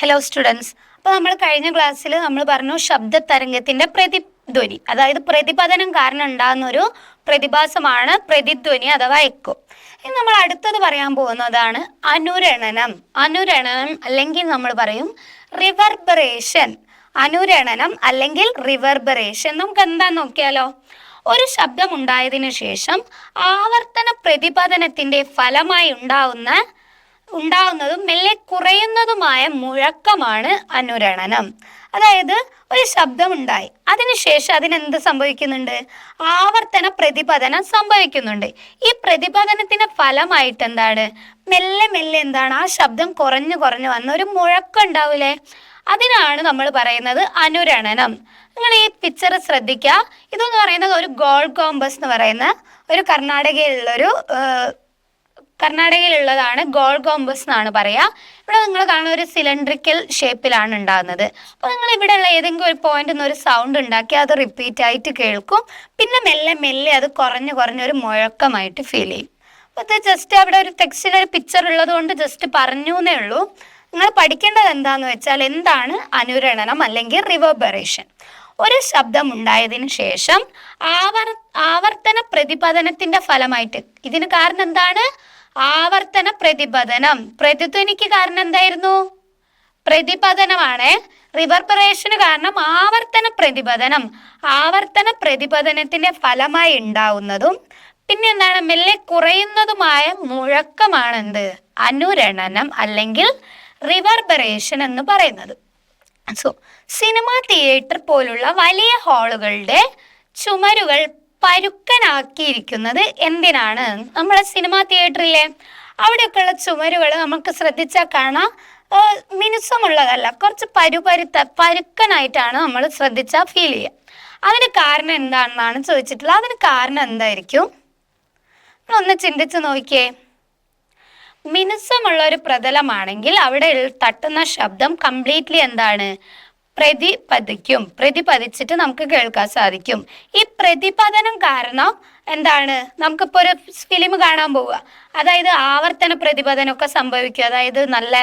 Hello students അപ്പോൾ നമ്മൾ കഴിഞ്ഞ ക്ലാസ്സിൽ നമ്മൾ പറഞ്ഞു ശബ്ദ തരംഗത്തിന്റെ പ്രതിധ്വനി. അതായത് പ്രതിപതനം കാരണം ഉണ്ടാകുന്ന ഒരു പ്രതിഭാസമാണ് പ്രതിധ്വനി അഥവാ എക്കോ ഇനി നമ്മൾ അടുത്തത് പറയാൻ പോകുന്നതാണ് അനുരണനം. അനുരണനം അല്ലെങ്കിൽ നമ്മൾ പറയും റിവർബറേഷൻ അനുരണനം അല്ലെങ്കിൽ റിവർബറേഷൻ നമുക്ക് എന്താ നോക്കിയാലോ? ഒരു ശബ്ദം ഉണ്ടായതിനു ശേഷം ആവർത്തന പ്രതിപതനത്തിന്റെ ഫലമായി ഉണ്ടാവുന്ന ഉണ്ടാവുന്നതും മെല്ലെ കുറയുന്നതുമായ മുഴക്കമാണ് അനുരണനം. അതായത് ഒരു ശബ്ദമുണ്ടായി. അതിനുശേഷം അതിനെന്ത് സംഭവിക്കുന്നുണ്ട്? ആവർത്തന പ്രതിപതനം സംഭവിക്കുന്നുണ്ട്. ഈ പ്രതിപതനത്തിന്റെ ഫലമായിട്ട് എന്താണ്? മെല്ലെ മെല്ലെ എന്താണ്? ആ ശബ്ദം കുറഞ്ഞു കുറഞ്ഞു വന്ന ഒരു മുഴക്കം ഉണ്ടാവില്ലേ അതിനാണ് നമ്മൾ പറയുന്നത് അനുരണനം. നിങ്ങൾ ഈ പിക്ചർ ശ്രദ്ധിക്കുക. ഇതെന്ന് പറയുന്നത് ഒരു ഗോൾ കോമ്പസ് എന്ന് പറയുന്ന ഒരു കർണാടകയിലുള്ളൊരു ഏഹ്, കർണാടകയിലുള്ളതാണ് ഗോൾ കോമ്പസ് എന്നാണ് പറയുക ഇവിടെ നിങ്ങൾ കാണുന്ന ഒരു സിലിണ്ടറിക്കൽ ഷേപ്പിലാണ് ഉണ്ടാകുന്നത്. അപ്പോൾ നിങ്ങൾ ഇവിടെയുള്ള ഏതെങ്കിലും ഒരു പോയിന്റ് നിന്ന് ഒരു സൗണ്ട് ഉണ്ടാക്കി അത് റിപ്പീറ്റ് ആയിട്ട് കേൾക്കും. പിന്നെ മെല്ലെ മെല്ലെ അത് കുറഞ്ഞു കുറഞ്ഞൊരു മുഴക്കമായിട്ട് ഫീൽ ചെയ്യും. അപ്പോൾ ഇത് ജസ്റ്റ് അവിടെ ഒരു ടെക്സ്റ്റിൽ ഒരു പിക്ചർ ഉള്ളത് കൊണ്ട് ജസ്റ്റ് പറഞ്ഞു എന്നേ ഉള്ളൂ. നിങ്ങൾ പഠിക്കേണ്ടത് എന്താന്ന് വെച്ചാൽ എന്താണ് അനുരണനം അല്ലെങ്കിൽ റിവർബറേഷൻ ഒരു ശബ്ദം ഉണ്ടായതിനു ശേഷം ആവർ ആവർത്തന പ്രതിപതനത്തിന്റെ ഫലമായിട്ട് ഇതിന് കാരണം എന്താണ്? ആവർത്തന പ്രതിപതനം പ്രതിധ്വനിക്ക് കാരണം എന്തായിരുന്നു? പ്രതിപതനമാണ് റിവർബറേഷന് കാരണം ആവർത്തന പ്രതിപതനം ആവർത്തന പ്രതിപതനത്തിന്റെ ഫലമായി ഉണ്ടാവുന്നതും പിന്നെ എന്താണ്? മെല്ലെ കുറയുന്നതുമായ മുഴക്കമാണെന്ത്? അനുരണനം അല്ലെങ്കിൽ റിവർബറേഷൻ എന്ന് പറയുന്നത്. സോ സിനിമ തിയേറ്റർ പോലുള്ള വലിയ ഹാളുകളുടെ ചുമരുകൾ പരുക്കനാക്കിയിരിക്കുന്നത് എന്തിനാണ്? നമ്മുടെ സിനിമാ തിയേറ്ററിലെ അവിടെയൊക്കെയുള്ള ചുമരുകൾ നമുക്ക് ശ്രദ്ധിച്ചാൽ കാണാം. മിനുസമുള്ളതല്ല. കുറച്ച് പരുപരുത്ത പരുക്കനായിട്ടാണ് നമ്മൾ ശ്രദ്ധിച്ചാൽ ഫീൽ ചെയ്യുക അതിന് കാരണം എന്താണെന്നാണ് ചോദിച്ചിട്ടുള്ളത്. അതിന് കാരണം എന്തായിരിക്കും? ഒന്ന് ചിന്തിച്ച് നോക്കിയേ. മിനുസമുള്ള ഒരു പ്രതലമാണെങ്കിൽ അവിടെ തട്ടുന്ന ശബ്ദം കംപ്ലീറ്റ്ലി എന്താണ്? പ്രതിപതിക്കും പ്രതിപതിച്ചിട്ട് നമുക്ക് കേൾക്കാൻ സാധിക്കും. ഈ പ്രതിപതനം കാരണം എന്താണ്? നമുക്കിപ്പോൾ ഒരു ഫിലിം കാണാൻ പോവുക. അതായത് ആവർത്തന പ്രതിപതനമൊക്കെ സംഭവിക്കും. അതായത് നല്ല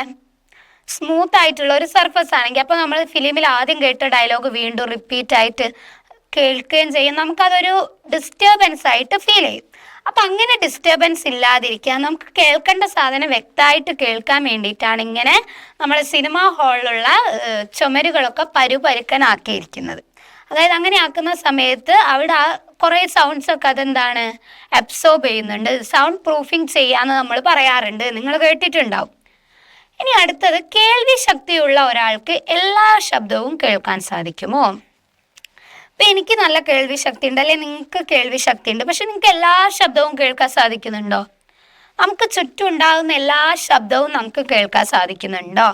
സ്മൂത്ത് ആയിട്ടുള്ള ഒരു സർഫസ് ആണെങ്കിൽ അപ്പോൾ നമ്മൾ ഫിലിമിൽ ആദ്യം കേട്ട ഡയലോഗ് വീണ്ടും റിപ്പീറ്റ് ആയിട്ട് കേൾക്കുകയും ചെയ്യും. നമുക്കതൊരു ഡിസ്റ്റർബൻസ് ആയിട്ട് ഫീൽ ചെയ്യും. അപ്പം അങ്ങനെ ഡിസ്റ്റർബൻസ് ഇല്ലാതിരിക്കാൻ നമുക്ക് കേൾക്കേണ്ട സാധനം വ്യക്തമായിട്ട് കേൾക്കാൻ വേണ്ടിയിട്ടാണ് ഇങ്ങനെ നമ്മുടെ സിനിമാ ഹാളിലുള്ള ചുമരുകളൊക്കെ പരുപരുക്കനാക്കിയിരിക്കുന്നത്. അതായത് അങ്ങനെ ആക്കുന്ന സമയത്ത് അവിടെ ആ കുറേ സൗണ്ട്സ് ഒക്കെ അതെന്താണ്? അബ്സോർബ് ചെയ്യുന്നുണ്ട്. സൗണ്ട് പ്രൂഫിങ് ചെയ്യാന്ന് നമ്മൾ പറയാറുണ്ട്. നിങ്ങൾ കേട്ടിട്ടുണ്ടാവും. ഇനി അടുത്തത് കേൾവി ശക്തിയുള്ള ഒരാൾക്ക് എല്ലാ ശബ്ദവും കേൾക്കാൻ സാധിക്കുമോ? ഇപ്പൊ എനിക്ക് നല്ല കേൾവി ശക്തി ഉണ്ട് അല്ലെ നിങ്ങൾക്ക് കേൾവി ശക്തി ഉണ്ട് പക്ഷെ നിങ്ങൾക്ക് എല്ലാ ശബ്ദവും കേൾക്കാൻ സാധിക്കുന്നുണ്ടോ? നമുക്ക് ചുറ്റും ഉണ്ടാകുന്ന എല്ലാ ശബ്ദവും നമുക്ക് കേൾക്കാൻ സാധിക്കുന്നുണ്ടോ?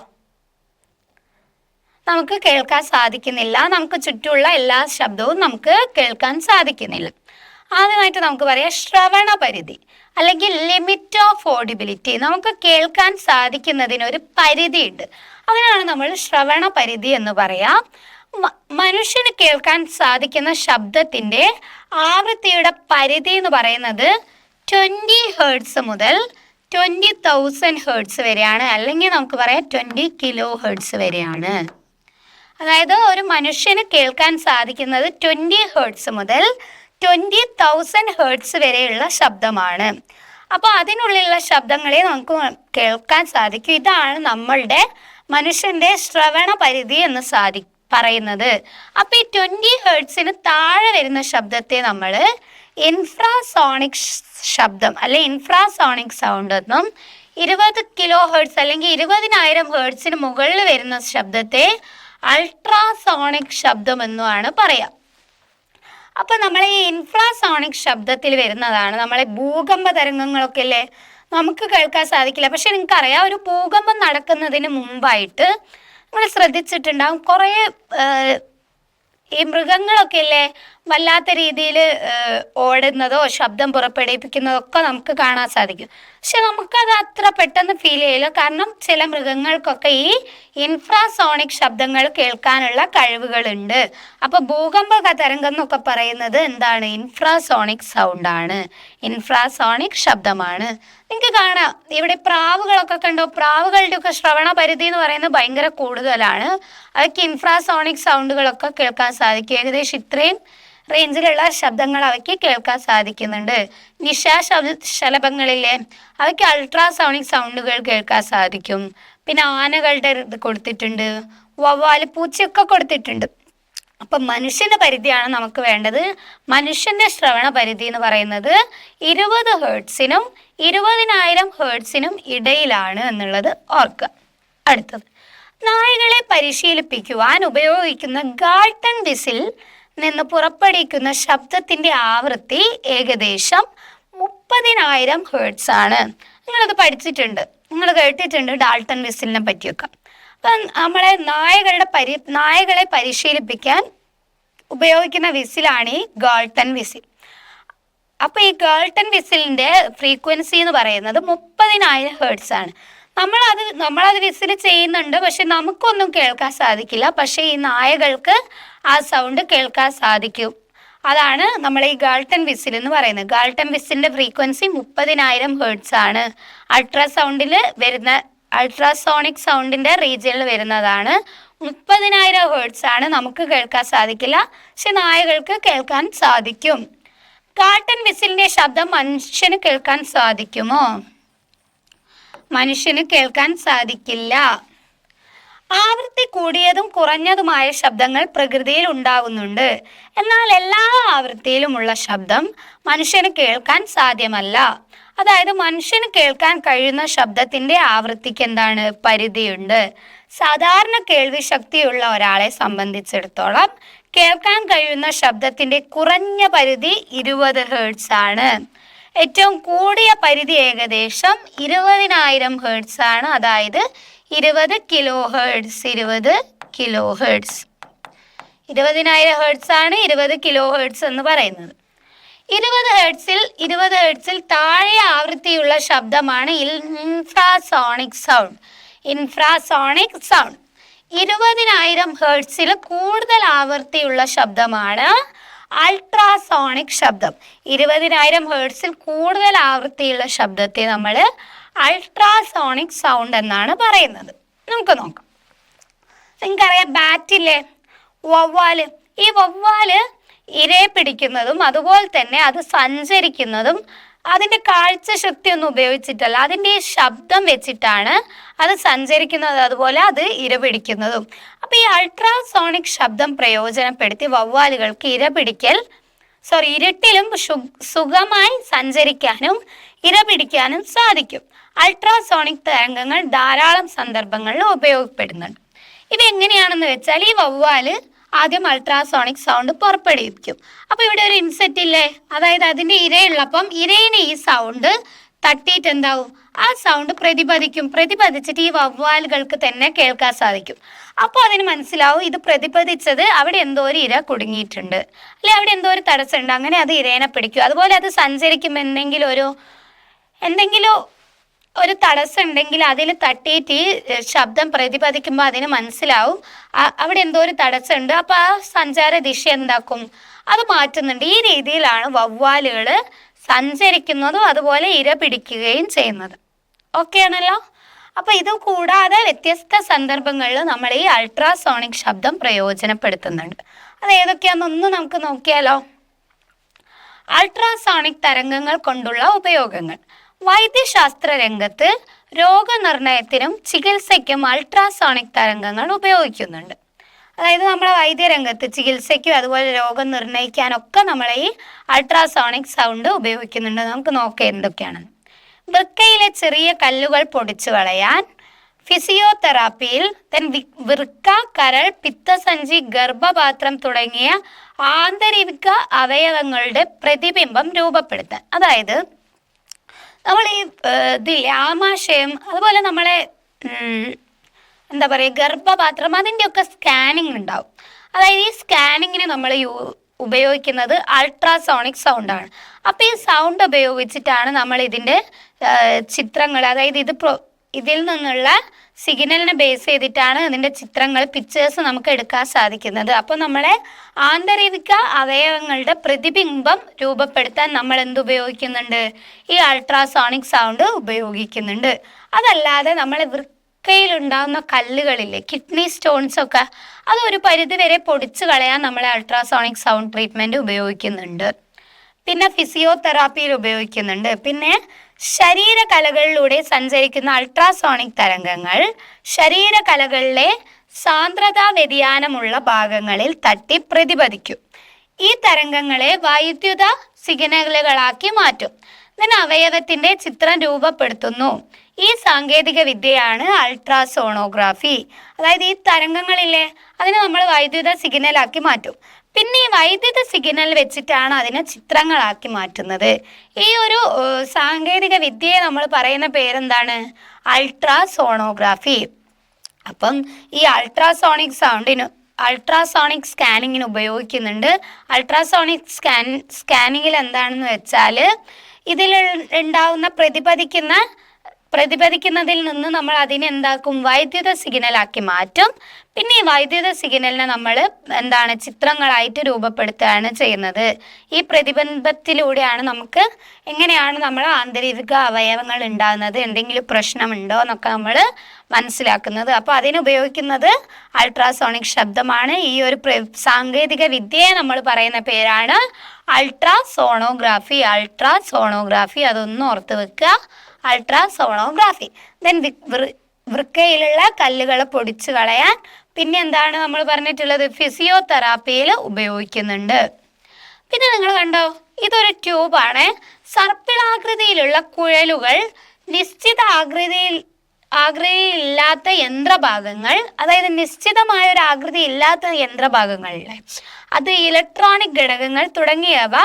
നമുക്ക് കേൾക്കാൻ സാധിക്കുന്നില്ല നമുക്ക് ചുറ്റുമുള്ള എല്ലാ ശബ്ദവും നമുക്ക് കേൾക്കാൻ സാധിക്കുന്നില്ല. ആദ്യമായിട്ട് നമുക്ക് പറയാം ശ്രവണ പരിധി അല്ലെങ്കിൽ ലിമിറ്റ് ഓഫ് ഓഡിബിലിറ്റി നമുക്ക് കേൾക്കാൻ സാധിക്കുന്നതിന് ഒരു പരിധിയുണ്ട്. അതിനാണ് നമ്മൾ ശ്രവണ പരിധി എന്ന് പറയാം. മനുഷ്യന് കേൾക്കാൻ സാധിക്കുന്ന ശബ്ദത്തിന്റെ ആവൃത്തിയുടെ പരിധി എന്ന് പറയുന്നത് ട്വന്റി ഹേർട്സ് മുതൽ ട്വന്റി തൗസൻഡ് ഹേർട്സ് വരെയാണ്. അല്ലെങ്കിൽ നമുക്ക് പറയാം ട്വന്റി കിലോ ഹേർട്സ് വരെയാണ്. അതായത് ഒരു മനുഷ്യന് കേൾക്കാൻ സാധിക്കുന്നത് ട്വന്റി ഹേർട്സ് മുതൽ ട്വന്റി തൗസൻഡ് ഹേർട്സ് വരെയുള്ള ശബ്ദമാണ്. അപ്പോൾ അതിനുള്ളിലുള്ള ശബ്ദങ്ങളെ നമുക്ക് കേൾക്കാൻ സാധിക്കും. ഇതാണ് നമ്മളുടെ മനുഷ്യന്റെ ശ്രവണ പരിധി എന്ന് സാധി പറയുന്നത്. അപ്പോൾ ഈ ട്വന്റി ഹേർട്സിന് താഴെ വരുന്ന ശബ്ദത്തെ നമ്മൾ ഇൻഫ്രാസോണിക് ശബ്ദം അല്ലെ ഇൻഫ്രാസോണിക് സൗണ്ട് എന്നും ഇരുപത് കിലോ ഹേർട്സ് അല്ലെങ്കിൽ ഇരുപതിനായിരം ഹേർട്സിന് മുകളിൽ വരുന്ന ശബ്ദത്തെ അൾട്രാസോണിക് ശബ്ദം എന്നുമാണ് പറയാം. അപ്പൊ നമ്മളെ ഈ ഇൻഫ്രാസോണിക് ശബ്ദത്തിൽ വരുന്നതാണ് നമ്മളെ ഭൂകമ്പ തരംഗങ്ങളൊക്കെ അല്ലേ? നമുക്ക് കേൾക്കാൻ സാധിക്കില്ല. പക്ഷെ നിങ്ങൾക്കറിയാം ഒരു ഭൂകമ്പം നടക്കുന്നതിന് മുമ്പായിട്ട് നിങ്ങൾ ശ്രദ്ധിച്ചിട്ടുണ്ടാവും. കുറേ ഈ മൃഗങ്ങളൊക്കെ അല്ലേ വല്ലാത്ത രീതിയിൽ ഓടുന്നതോ ശബ്ദം പുറപ്പെടുവിപ്പിക്കുന്നതോ ഒക്കെ നമുക്ക് കാണാൻ സാധിക്കും. പക്ഷെ നമുക്കത് അത്ര പെട്ടെന്ന് ഫീൽ ചെയ്യില്ല. കാരണം ചില മൃഗങ്ങൾക്കൊക്കെ ഈ ഇൻഫ്രാസോണിക് ശബ്ദങ്ങൾ കേൾക്കാനുള്ള കഴിവുകളുണ്ട്. അപ്പൊ ഭൂകമ്പ തരംഗം എന്നൊക്കെ പറയുന്നത് എന്താണ്? ഇൻഫ്രാസോണിക് സൗണ്ടാണ് ഇൻഫ്രാസോണിക് ശബ്ദമാണ്. നിങ്ങൾക്ക് കാണാം. ഇവിടെ പ്രാവുകളൊക്കെ കണ്ടോ? പ്രാവുകളുടെ ഒക്കെ ശ്രവണ പരിധി എന്ന് പറയുന്നത് ഭയങ്കര കൂടുതലാണ്. അവയ്ക്ക് ഇൻഫ്രാസോണിക് സൗണ്ടുകളൊക്കെ കേൾക്കാൻ സാധിക്കും. ഏകദേശം ഇത്രയും റേഞ്ചിലുള്ള ശബ്ദങ്ങൾ അവയ്ക്ക് കേൾക്കാൻ സാധിക്കുന്നുണ്ട്. നിശാ ശലഭങ്ങളിലെ അവയ്ക്ക് അൾട്രാസോണിക് സൗണ്ടുകൾ കേൾക്കാൻ സാധിക്കും. പിന്നെ ആനകളുടെ ഇത് കൊടുത്തിട്ടുണ്ട്. വവ്വാൽ പൂച്ചയൊക്കെ കൊടുത്തിട്ടുണ്ട്. അപ്പം മനുഷ്യന്റെ പരിധിയാണ് നമുക്ക് വേണ്ടത്. മനുഷ്യന്റെ ശ്രവണ പരിധി എന്ന് പറയുന്നത് ഇരുപത് ഹേർട്സിനും ഇരുപതിനായിരം ഹേർട്സിനും ഇടയിലാണ് എന്നുള്ളത് ഓർക്കുക. അടുത്തത്. നായകളെ പരിശീലിപ്പിക്കുവാൻ ഉപയോഗിക്കുന്ന ഗാൾട്ടൺ വിസിൽ നിന്ന് പുറപ്പെടുവിക്കുന്ന ശബ്ദത്തിന്റെ ആവൃത്തി ഏകദേശം മുപ്പതിനായിരം ഹേർട്സ് ആണ്. നിങ്ങളത് പഠിച്ചിട്ടുണ്ട്. നിങ്ങൾ കേട്ടിട്ടുണ്ട് ഡാൾട്ടൺ വിസിലിനെ പറ്റിയൊക്കെ. അപ്പം നമ്മളെ നായകളുടെ പരി നായകളെ പരിശീലിപ്പിക്കാൻ ഉപയോഗിക്കുന്ന വിസിലാണ് ഈ ഗാൾട്ടൺ വിസിൽ. അപ്പൊ ഈ ഗേൾട്ടൺ വിസിലിന്റെ ഫ്രീക്വൻസി എന്ന് പറയുന്നത് മുപ്പതിനായിരം ഹേർട്സ് ആണ്. നമ്മളത് നമ്മളത് വിസിൽ ചെയ്യുന്നുണ്ട് പക്ഷെ നമുക്കൊന്നും കേൾക്കാൻ സാധിക്കില്ല. പക്ഷെ ഈ നായകൾക്ക് ആ സൗണ്ട് കേൾക്കാൻ സാധിക്കും. അതാണ് നമ്മൾ ഈ ഗാൾട്ടൺ വിസിൽ എന്ന് പറയുന്നത്. ഗാൾട്ടൺ വിസിലിന്റെ ഫ്രീക്വൻസി മുപ്പതിനായിരം ഹേർട്സ് ആണ്. അൾട്രാസൗണ്ടിൽ വരുന്ന അൾട്രാസോണിക് സൗണ്ടിന്റെ റീജിയനിൽ വരുന്നതാണ്. മുപ്പതിനായിരം ഹേർട്സ് ആണ് നമുക്ക് കേൾക്കാൻ സാധിക്കില്ല. പക്ഷെ നായകൾക്ക് കേൾക്കാൻ സാധിക്കും. കാട്ടൻ വിസിലിന്റെ ശബ്ദം മനുഷ്യന് കേൾക്കാൻ സാധിക്കുമോ? മനുഷ്യന് കേൾക്കാൻ സാധിക്കില്ല. ആവൃത്തി കൂടിയതും കുറഞ്ഞതുമായ ശബ്ദങ്ങൾ പ്രകൃതിയിൽ ഉണ്ടാകുന്നുണ്ട് എന്നാൽ എല്ലാ ആവൃത്തിയിലുമുള്ള ശബ്ദം മനുഷ്യന് കേൾക്കാൻ സാധ്യമല്ല. അതായത് മനുഷ്യന് കേൾക്കാൻ കഴിയുന്ന ശബ്ദത്തിന്റെ ആവൃത്തിക്ക് എന്താണ് പരിധിയുണ്ട്? സാധാരണ കേൾവി ശക്തിയുള്ള ഒരാളെ സംബന്ധിച്ചിടത്തോളം കേൾക്കാൻ കഴിയുന്ന ശബ്ദത്തിന്റെ കുറഞ്ഞ പരിധി ഇരുപത് ഹേർട്സ് ആണ്. ഏറ്റവും കൂടിയ പരിധി ഏകദേശം ഇരുപതിനായിരം ഹേർട്സ് ആണ്. അതായത് ഇരുപത് കിലോ ഹേർട്സ് ഇരുപത് കിലോ ഹേർട്സ് ഇരുപതിനായിരം ഹേർട്സ് ആണ് ഇരുപത് കിലോ ഹേർട്സ് എന്ന് പറയുന്നത്. ഇരുപത് ഹേർട്സിൽ ഇരുപത് ഹേർട്സിൽ താഴെ ആവൃത്തിയുള്ള ശബ്ദമാണ് ഇൻഫ്രാസോണിക് സൗണ്ട് ഇൻഫ്രാസോണിക് സൗണ്ട് ഇരുപതിനായിരം ഹേർട്സിൽ കൂടുതൽ ആവൃത്തിയുള്ള ശബ്ദമാണ് അൾട്രാസോണിക് ശബ്ദം. ഇരുപതിനായിരം ഹേർട്സിൽ കൂടുതൽ ആവൃത്തിയുള്ള ശബ്ദത്തെ നമ്മൾ അൾട്രാസോണിക് സൗണ്ട് എന്നാണ് പറയുന്നത്. നമുക്ക് നോക്കാം. നിങ്ങൾക്കറിയാം ബാറ്റില്ലേ വവ്വാൽ ഈ വവ്വാൽ ഇരയെ പിടിക്കുന്നതും അതുപോലെ തന്നെ അത് സഞ്ചരിക്കുന്നതും അതിന്റെ കാഴ്ച ശക്തി ഒന്നും ഉപയോഗിച്ചിട്ടല്ല. അതിന്റെ ശബ്ദം വെച്ചിട്ടാണ് അത് സഞ്ചരിക്കുന്നത് അതുപോലെ അത് ഇരപിടിക്കുന്നതും അപ്പോൾ ഈ അൾട്രാസോണിക് ശബ്ദം പ്രയോജനപ്പെടുത്തി വവ്വാലുകൾക്ക് ഇരപിടിക്കൽ സോറി ഇരട്ടിലും സുഖമായി സഞ്ചരിക്കാനും ഇരപിടിക്കാനും സാധിക്കും. അൾട്രാസോണിക് തരംഗങ്ങൾ ധാരാളം സന്ദർഭങ്ങളിൽ ഉപയോഗപ്പെടുന്നുണ്ട്. ഇത് എങ്ങനെയാണെന്ന് വെച്ചാൽ ഈ വവ്വാൽ ആദ്യം അൾട്രാസോണിക് സൗണ്ട് പുറപ്പെടുവിക്കും. അപ്പൊ ഇവിടെ ഒരു ഇൻസെറ്റ് ഇല്ലേ? അതായത് അതിന്റെ ഇരയുള്ളപ്പം ഇരയിനെ ഈ സൗണ്ട് തട്ടിയിട്ട് എന്താവും? ആ സൗണ്ട് പ്രതിപദിക്കും പ്രതിപദിച്ചിട്ട് ഈ വവ്വാലുകൾക്ക് തന്നെ കേൾക്കാൻ സാധിക്കും. അപ്പോൾ അതിന് മനസ്സിലാവും ഇത് പ്രതിപദിച്ചത് അവിടെ എന്തോ ഒരു ഇര കുടുങ്ങിയിട്ടുണ്ട്. അല്ലെ അവിടെ എന്തോ ഒരു തടസ്സമുണ്ട്. അങ്ങനെ അത് ഇരേനെ പിടിക്കും. അതുപോലെ അത് സഞ്ചരിക്കും എന്തെങ്കിലും ഒരു എന്തെങ്കിലും ഒരു തടസ്സം ഉണ്ടെങ്കിൽ അതിൽ തട്ടിയിട്ട് ശബ്ദം പ്രതിപാദിക്കുമ്പോൾ അതിന് മനസ്സിലാവും. അവിടെ എന്തോ ഒരു തടസ്സമുണ്ട്. അപ്പോൾ ആ സഞ്ചാര ദിശ എന്താക്കും? അത് മാറ്റുന്നുണ്ട്. ഈ രീതിയിലാണ് വവ്വാലുകൾ സഞ്ചരിക്കുന്നതും അതുപോലെ ഇര പിടിക്കുകയും ചെയ്യുന്നത്. ഓക്കെ ആണല്ലോ? അപ്പോൾ ഇത് കൂടാതെ വ്യത്യസ്ത സന്ദർഭങ്ങളിൽ നമ്മൾ ഈ അൾട്രാസോണിക് ശബ്ദം പ്രയോജനപ്പെടുത്തുന്നുണ്ട്. അത് ഏതൊക്കെയാണെന്നൊന്ന് നമുക്ക് നോക്കിയാലോ? അൾട്രാസോണിക് തരംഗങ്ങൾ കൊണ്ടുള്ള ഉപയോഗങ്ങൾ. വൈദ്യശാസ്ത്ര രംഗത്ത് രോഗനിർണയത്തിനും ചികിത്സയ്ക്കും അൾട്രാസോണിക് തരംഗങ്ങൾ ഉപയോഗിക്കുന്നുണ്ട്. അതായത് നമ്മളെ വൈദ്യരംഗത്ത് ചികിത്സയ്ക്കും അതുപോലെ രോഗം നിർണയിക്കാനൊക്കെ നമ്മൾ ഈ അൾട്രാസോണിക് സൗണ്ട് ഉപയോഗിക്കുന്നുണ്ട്. നമുക്ക് നോക്കാം എന്തൊക്കെയാണെന്ന് വൃക്കയിലെ ചെറിയ കല്ലുകൾ പൊടിച്ചു കളയാൻ ഫിസിയോതെറാപ്പിയിൽ then വൃക്ക കരൾ പിത്തസഞ്ചി ഗർഭപാത്രം തുടങ്ങിയ ആന്തരിക അവയവങ്ങളുടെ പ്രതിബിംബം രൂപപ്പെടുത്താൻ. അതായത് നമ്മൾ ഈ ഇതില്ലേ ആമാശയം അതുപോലെ നമ്മളെ എന്താ പറയുക ഗർഭപാത്രം അതിന്റെയൊക്കെ സ്കാനിങ് ഉണ്ടാവും അതായത് ഈ സ്കാനിങ്ങിന് നമ്മൾ യൂ ഉപയോഗിക്കുന്നത് അൾട്രാസോണിക് സൗണ്ടാണ്. അപ്പോൾ ഈ സൗണ്ട് ഉപയോഗിച്ചിട്ടാണ് നമ്മൾ ഇതിന്റെ ചിത്രങ്ങൾ അതായത് ഇത് ഇതിൽ നിന്നുള്ള സിഗ്നലിനെ ബേസ് ചെയ്തിട്ടാണ് അതിന്റെ ചിത്രങ്ങൾ പിക്ചേഴ്സ് നമുക്ക് എടുക്കാൻ സാധിക്കുന്നത്. അപ്പോൾ നമ്മളെ ആന്തരിക അവയവങ്ങളുടെ പ്രതിബിംബം രൂപപ്പെടുത്താൻ നമ്മൾ എന്ത് ഉപയോഗിക്കുന്നുണ്ട്? ഈ അൾട്രാസോണിക് സൗണ്ട് ഉപയോഗിക്കുന്നുണ്ട്. അതല്ലാതെ നമ്മളെ വൃക്കയിലുണ്ടാകുന്ന കല്ലുകളില്ലേ കിഡ്നി സ്റ്റോൺസ് ഒക്കെ അത് ഒരു പരിധിവരെ പൊടിച്ചു കളയാൻ നമ്മളെ അൾട്രാസോണിക് സൗണ്ട് ട്രീറ്റ്മെന്റ് ഉപയോഗിക്കുന്നുണ്ട്. പിന്നെ ഫിസിയോതെറാപ്പിയിൽ ഉപയോഗിക്കുന്നുണ്ട്. പിന്നെ ശരീരകലകളിലൂടെ സഞ്ചരിക്കുന്ന അൾട്രാസോണിക് തരംഗങ്ങൾ ശരീരകലകളിലെ സാന്ദ്രതാ വ്യതിയാനമുള്ള ഭാഗങ്ങളിൽ തട്ടി പ്രതിപതിക്കും. ഈ തരംഗങ്ങളെ വൈദ്യുത സിഗ്നലുകളാക്കി മാറ്റും. ഇതിന് അവയവത്തിന്റെ ചിത്രം രൂപപ്പെടുത്തുന്നു. ഈ സാങ്കേതിക വിദ്യയാണ് അൾട്രാസോണോഗ്രാഫി അതായത് ഈ തരംഗങ്ങളില്ലേ അതിനെ നമ്മൾ വൈദ്യുത സിഗ്നലാക്കി മാറ്റും. പിന്നെ ഈ വൈദ്യുത സിഗ്നൽ വെച്ചിട്ടാണ് അതിനെ ചിത്രങ്ങളാക്കി മാറ്റുന്നത്. ഈ ഒരു സാങ്കേതിക വിദ്യയെ നമ്മൾ പറയുന്ന പേരെന്താണ്? അൾട്രാസോണോഗ്രാഫി. അപ്പം ഈ അൾട്രാസോണിക് സൗണ്ടിന് അൾട്രാസോണിക് സ്കാനിങ്ങിന് ഉപയോഗിക്കുന്നുണ്ട്. അൾട്രാസോണിക് സ്കാൻ സ്കാനിങ്ങിൽ എന്താണെന്ന് വെച്ചാൽ ഇതിൽ ഉണ്ടാവുന്ന പ്രതിപദിക്കുന്ന പ്രതിപദിക്കുന്നതിൽ നിന്ന് നമ്മൾ അതിനെ എന്താക്കും? വൈദ്യുത സിഗ്നലാക്കി മാറ്റും. പിന്നെ ഈ വൈദ്യുത സിഗ്നലിനെ നമ്മൾ എന്താണ് ചിത്രങ്ങളായിട്ട് രൂപപ്പെടുത്തുകയാണ് ചെയ്യുന്നത്. ഈ പ്രതിബന്ധത്തിലൂടെയാണ് നമുക്ക് എങ്ങനെയാണ് നമ്മൾ ആന്തരിക അവയവങ്ങൾ ഉണ്ടാകുന്നത്? എന്തെങ്കിലും പ്രശ്നമുണ്ടോ എന്നൊക്കെ നമ്മൾ മനസ്സിലാക്കുന്നത്. അപ്പോൾ അതിനുപയോഗിക്കുന്നത് അൾട്രാസോണിക് ശബ്ദമാണ്. ഈ ഒരു സാങ്കേതിക വിദ്യയെ നമ്മൾ പറയുന്ന പേരാണ് അൾട്രാസോണോഗ്രാഫി അൾട്രാസോണോഗ്രാഫി അതൊന്നും ഓർത്ത് വെക്കുക. അൾട്രാസോണോഗ്രാഫി. ദെൻ വൃക്കയിലുള്ള കല്ലുകൾ പൊടിച്ചു കളയാൻ പിന്നെ എന്താണ് നമ്മൾ പറഞ്ഞിട്ടുള്ളത്? ഫിസിയോതെറാപ്പിയിൽ ഉപയോഗിക്കുന്നുണ്ട്. പിന്നെ നിങ്ങൾ കണ്ടോ? ഇതൊരു ട്യൂബാണ്. സർപ്പിളാകൃതിയിലുള്ള കുഴലുകൾ നിശ്ചിത ആകൃതിയിൽ ആകൃതിയില്ലാത്ത യന്ത്രഭാഗങ്ങൾ അതായത് നിശ്ചിതമായ ഒരു ആകൃതി ഇല്ലാത്ത യന്ത്രഭാഗങ്ങളിലെ അത് ഇലക്ട്രോണിക് ഘടകങ്ങൾ തുടങ്ങിയവ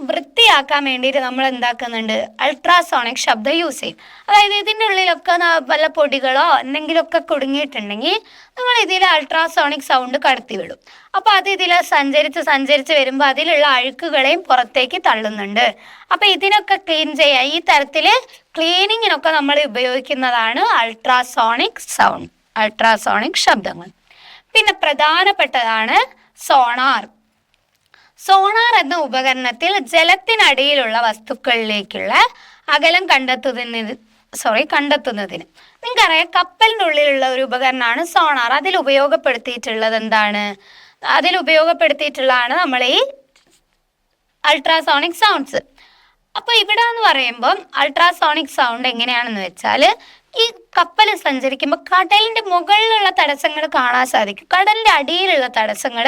വൃത്തിയാക്കാൻ വേണ്ടിയിട്ട് നമ്മൾ എന്താക്കുന്നുണ്ട്? അൾട്രാസോണിക് ശബ്ദം യൂസ് ചെയ്യും. അതായത് ഇതിന്റെ ഉള്ളിലൊക്കെ വല്ല പൊടികളോ എന്തെങ്കിലുമൊക്കെ കുടുങ്ങിയിട്ടുണ്ടെങ്കിൽ നമ്മൾ ഇതിൽ അൾട്രാസോണിക് സൗണ്ട് കടത്തി വിടും അപ്പോൾ അത് ഇതിൽ സഞ്ചരിച്ച് സഞ്ചരിച്ച് വരുമ്പോൾ അതിലുള്ള അഴുക്കുകളെയും പുറത്തേക്ക് തള്ളുന്നുണ്ട്. അപ്പോൾ ഇതിനൊക്കെ ക്ലീൻ ചെയ്യാൻ ഈ തരത്തിൽ ക്ലീനിങ്ങിനൊക്കെ നമ്മൾ ഉപയോഗിക്കുന്നതാണ് അൾട്രാസോണിക് സൗണ്ട് അൾട്രാസോണിക് ശബ്ദങ്ങൾ. പിന്നെ പ്രധാനപ്പെട്ടതാണ് സോണാർ സോണാർ എന്ന ഉപകരണത്തിൽ ജലത്തിനടിയിലുള്ള വസ്തുക്കളിലേക്കുള്ള അകലം കണ്ടെത്തുന്നതിന് സോറി കണ്ടെത്തുന്നതിന്. നിങ്ങൾക്കറിയാം കപ്പലിന്റെ ഉള്ളിലുള്ള ഒരു ഉപകരണമാണ് സോണാർ. അതിൽ ഉപയോഗപ്പെടുത്തിയിട്ടുള്ളത് എന്താണ് അതിൽ ഉപയോഗപ്പെടുത്തിയിട്ടുള്ളതാണ് നമ്മൾ ഈ അൾട്രാസോണിക് സൗണ്ട്സ്. അപ്പോൾ ഇവിടെ എന്ന് പറയുമ്പം അൾട്രാസോണിക് സൗണ്ട് എങ്ങനെയാണെന്ന് വെച്ചാൽ ഈ കപ്പൽ സഞ്ചരിക്കുമ്പോൾ കടലിന്റെ മുകളിലുള്ള തടസ്സങ്ങൾ കാണാൻ സാധിക്കും. കടലിന്റെ അടിയിലുള്ള തടസ്സങ്ങൾ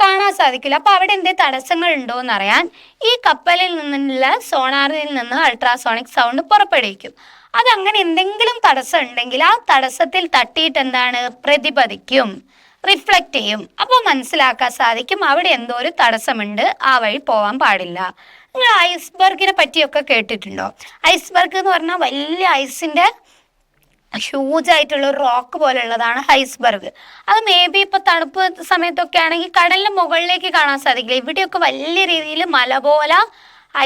കാണാൻ സാധിക്കില്ല. അപ്പോൾ അവിടെ എന്തേ തടസ്സങ്ങൾ ഉണ്ടോ എന്ന് അറിയാൻ ഈ കപ്പലിൽ നിന്നുള്ള സോണാറിൽ നിന്ന് അൾട്രാസോണിക് സൗണ്ട് പുറപ്പെടുവിക്കും. അതങ്ങനെ എന്തെങ്കിലും തടസ്സം ഉണ്ടെങ്കിൽ ആ തടസ്സത്തിൽ തട്ടിയിട്ട് എന്താണ്? പ്രതിപദിക്കും റിഫ്ലക്റ്റ് ചെയ്യും. അപ്പോൾ മനസ്സിലാക്കാൻ സാധിക്കും അവിടെ എന്തോ ഒരു തടസ്സമുണ്ട്. ആ വഴി പോകാൻ പാടില്ല. നിങ്ങൾ ഐസ്ബർഗിനെ പറ്റിയൊക്കെ കേട്ടിട്ടുണ്ടോ? ഐസ്ബർഗ് എന്ന് പറഞ്ഞാൽ വലിയ ഐസിന്റെ ഹ്യൂജ് ആയിട്ടുള്ള ഒരു റോക്ക് പോലെയുള്ളതാണ് ഹൈസ്ബർഗ്. അത് മേ ബി ഇപ്പൊ തണുപ്പ് സമയത്തൊക്കെ ആണെങ്കിൽ കടലിന് മുകളിലേക്ക് കാണാൻ സാധിക്കില്ല. ഇവിടെയൊക്കെ വലിയ രീതിയിൽ മല പോലെ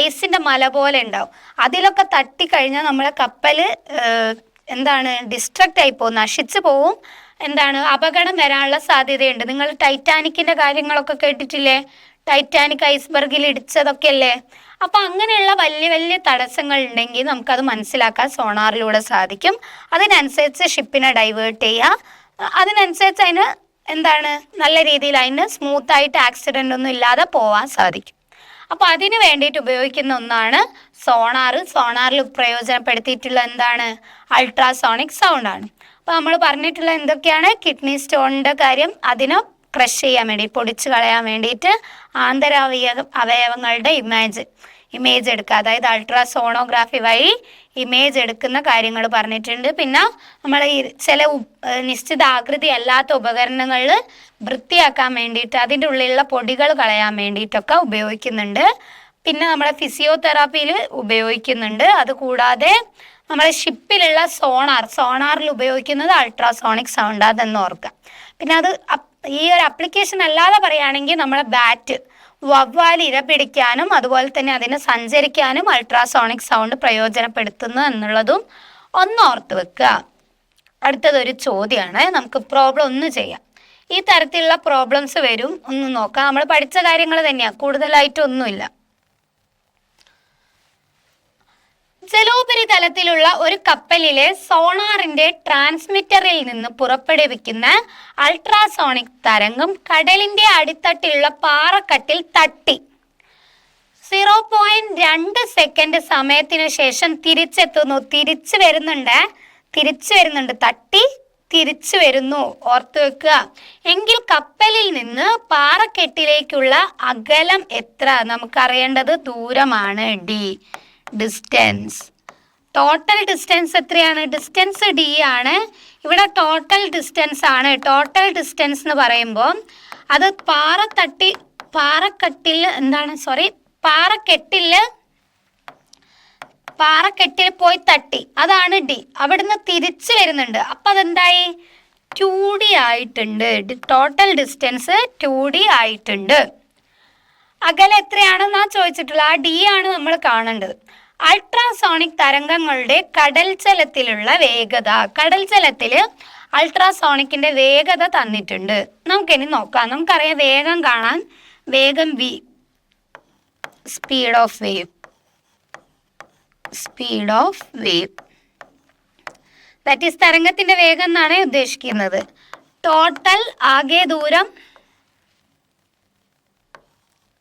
ഐസിന്റെ മല പോലെ ഉണ്ടാവും. അതിലൊക്കെ തട്ടിക്കഴിഞ്ഞാൽ നമ്മളെ കപ്പൽ എന്താണ് ഡിസ്ട്രക്റ്റ് ആയി പോകും നശിച്ചു പോവും. എന്താണ് അപകടം വരാനുള്ള സാധ്യതയുണ്ട്. നിങ്ങൾ ടൈറ്റാനിക്കിന്റെ കാര്യങ്ങളൊക്കെ കേട്ടിട്ടില്ലേ? ടൈറ്റാനിക് ഐസ്ബർഗിൽ ഇടിച്ചതൊക്കെ അല്ലേ അപ്പോൾ അങ്ങനെയുള്ള വലിയ വലിയ തടസ്സങ്ങൾ ഉണ്ടെങ്കിൽ നമുക്കത് മനസ്സിലാക്കാൻ സോണാറിലൂടെ സാധിക്കും. അതിനനുസരിച്ച് ഷിപ്പിനെ ഡൈവേർട്ട് ചെയ്യുക. അതിനനുസരിച്ച് അതിന് എന്താണ്? നല്ല രീതിയിൽ അതിന് സ്മൂത്തായിട്ട് ആക്സിഡന്റ് ഒന്നും ഇല്ലാതെ പോവാൻ സാധിക്കും. അപ്പോൾ അതിന് വേണ്ടിയിട്ട് ഉപയോഗിക്കുന്ന ഒന്നാണ് സോണാറ് സോണാറിൽ പ്രയോജനപ്പെടുത്തിയിട്ടുള്ള എന്താണ്? അൾട്രാസോണിക് സൗണ്ടാണ് അപ്പോൾ നമ്മൾ പറഞ്ഞിട്ടുള്ള എന്തൊക്കെയാണ്? കിഡ്നി സ്റ്റോണിന്റെ കാര്യം അതിനെ ക്രഷ് ചെയ്യാൻ വേണ്ടി പൊടിച്ച് കളയാൻ വേണ്ടിയിട്ട് ആന്തരാവയ അവയവങ്ങളുടെ ഇമേജ് ഇമേജ് എടുക്കുക. അതായത് അൾട്രാസോണോഗ്രാഫി വഴി ഇമേജ് എടുക്കുന്ന കാര്യങ്ങൾ പറഞ്ഞിട്ടുണ്ട്. പിന്നെ നമ്മൾ ചില നിശ്ചിത ആകൃതി അല്ലാത്ത ഉപകരണങ്ങൾ വൃത്തിയാക്കാൻ വേണ്ടിയിട്ട് അതിന്റെ ഉള്ളിലുള്ള പൊടികൾ കളയാൻ വേണ്ടിയിട്ടൊക്കെ ഉപയോഗിക്കുന്നുണ്ട്. പിന്നെ നമ്മളെ ഫിസിയോതെറാപ്പിയിൽ ഉപയോഗിക്കുന്നുണ്ട്. അതുകൂടാതെ നമ്മളെ ഷിപ്പിലുള്ള സോണാർ സോണാറിൽ ഉപയോഗിക്കുന്നത് അൾട്രാസോണിക് സൗണ്ട് അതെന്ന് ഓർക്കുക. പിന്നെ അത് ഈ ഒരു അപ്ലിക്കേഷൻ അല്ലാതെ പറയുകയാണെങ്കിൽ നമ്മൾ ബാറ്റ് വവ്വാൽ ഇര പിടിക്കാനും അതുപോലെ തന്നെ അതിന് സഞ്ചരിക്കാനും അൾട്രാസോണിക് സൗണ്ട് പ്രയോജനപ്പെടുത്തുന്നു എന്നുള്ളതും ഒന്ന് ഓർത്ത് വെക്കുക. അടുത്തതൊരു ചോദ്യമാണ്. നമുക്ക് പ്രോബ്ലം ഒന്ന് ചെയ്യാം. ഈ തരത്തിലുള്ള പ്രോബ്ലംസ് വരും. ഒന്ന് നോക്കാം. നമ്മൾ പഠിച്ച കാര്യങ്ങൾ തന്നെയാണ് കൂടുതലായിട്ടൊന്നുമില്ല. ജലോപരിതലത്തിലുള്ള ഒരു കപ്പലിലെ സോണാറിന്റെ ട്രാൻസ്മിറ്ററിൽ നിന്ന് പുറപ്പെടുവിക്കുന്ന അൾട്രാസോണിക് തരംഗം കടലിന്റെ അടിത്തട്ടിലുള്ള പാറക്കട്ടിൽ തട്ടി. സീറോ പോയിന്റ് രണ്ട് സെക്കൻഡ് സമയത്തിന് ശേഷം തിരിച്ചെത്തുന്നു. തിരിച്ചു വരുന്നുണ്ട്. തിരിച്ചു വരുന്നുണ്ട്. തട്ടി തിരിച്ചു വരുന്നു. ഓർത്തു വെക്കുക. എങ്കിൽ കപ്പലിൽ നിന്ന് പാറക്കെട്ടിലേക്കുള്ള അകലം എത്ര? നമുക്കറിയേണ്ടത് ദൂരമാണ് ഡി. ഡിസ്റ്റൻസ് ടോട്ടൽ ഡിസ്റ്റൻസ് എത്രയാണ്? ഡിസ്റ്റൻസ് ഡി ആണ്. ഇവിടെ ടോട്ടൽ ഡിസ്റ്റൻസ് ആണ്. ടോട്ടൽ ഡിസ്റ്റൻസ് എന്ന് പറയുമ്പോൾ അത് പാറത്തട്ടി പാറക്കെട്ടിൽ എന്താണ്? സോറി പാറക്കെട്ടിൽ പാറക്കെട്ടിൽ പോയി തട്ടി. അതാണ് ഡി അവിടുന്ന് തിരിച്ചു വരുന്നുണ്ട്. അപ്പം അതെന്തായി? ടു ഡി ആയിട്ടുണ്ട്. ടോട്ടൽ ഡിസ്റ്റൻസ് ടു ഡി ആയിട്ടുണ്ട്. അകലെ എത്രയാണെന്നാ ചോദിച്ചിട്ടുള്ളത്? ആ ഡി ആണ് നമ്മൾ കാണേണ്ടത്. അൾട്രാസോണിക് തരംഗങ്ങളുടെ കടൽച്ചലത്തിലുള്ള വേഗത. കടൽച്ചലത്തിൽ അൾട്രാസോണിക്കിന്റെ വേഗത തന്നിട്ടുണ്ട്. നമുക്കിനി നോക്കാം. നമുക്കറിയാം വേഗം കാണാൻ വേഗം V. Speed of wave. Speed of wave. That is തരംഗത്തിന്റെ വേഗം എന്നാണ് ഉദ്ദേശിക്കുന്നത്. ടോട്ടൽ ആകെ ദൂരം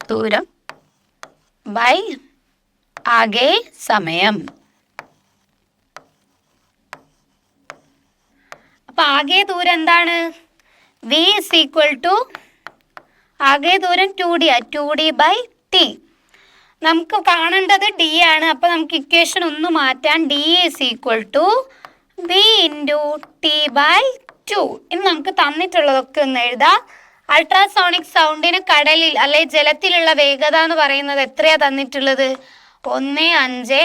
ദൂരം ബൈ ആകെ സമയം. അപ്പൊ ആകെ ദൂരം എന്താണ്? വി ഇസ് ഈക്വൽ ടു ആകെ ദൂരം ടു ഡി ആ ടു ഡി ബൈ ടി നമുക്ക് കാണേണ്ടത് ഡി ആണ്. അപ്പൊ നമുക്ക് ഇക്വേഷൻ ഒന്ന് മാറ്റാൻ D is equal to V into T by two ഇനി നമുക്ക് തന്നിട്ടുള്ളതൊക്കെ ഒന്ന് എഴുതാം. അൾട്രാസോണിക് സൗണ്ടിന് കടലിൽ അല്ലെ ജലത്തിലുള്ള വേഗത എന്ന് പറയുന്നത് എത്രയാ തന്നിട്ടുള്ളത്? ഒന്ന് അഞ്ച്